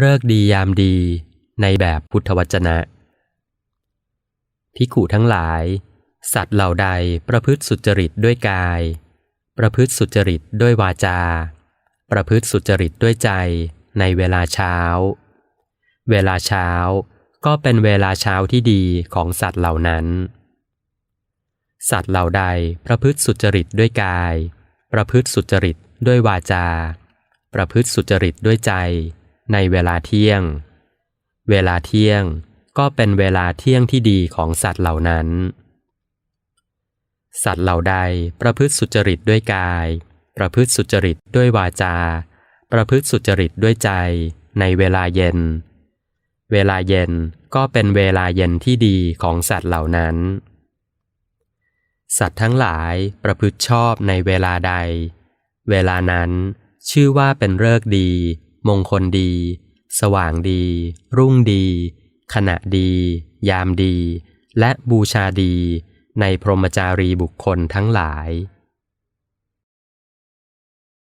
เลิกดียามดีในแบบพุทธวจนะ พิขุทั้งหลาย สัตว์เหล่าใดประพฤติสุจริตด้วยกาย ประพฤติสุจริตด้วยวาจา ประพฤติสุจริตด้วยใจในเวลาเช้า เวลาเช้าก็เป็นเวลาเช้าที่ดีของสัตว์เหล่านั้น สัตว์เหล่าใดประพฤติสุจริตด้วยกาย ประพฤติสุจริตด้วยวาจา ประพฤติสุจริตด้วยใจ ในเวลาเที่ยง เวลาเที่ยงก็เป็นเวลาเที่ยงที่ดีของสัตว์เหล่านั้น สัตว์เหล่าใดประพฤติสุจริตด้วยกาย ประพฤติสุจริตด้วยวาจา ประพฤติสุจริตด้วยใจ ในเวลาเย็น เวลาเย็นก็เป็นเวลาเย็นที่ดีของสัตว์เหล่านั้น สัตว์ทั้งหลายประพฤติชอบในเวลาใด เวลานั้นชื่อว่าเป็นเลิกดี มงคลดี สว่างดี รุ่งดี ขณะดี ยามดี และบูชาดี ในพรหมจารีบุคคลทั้งหลาย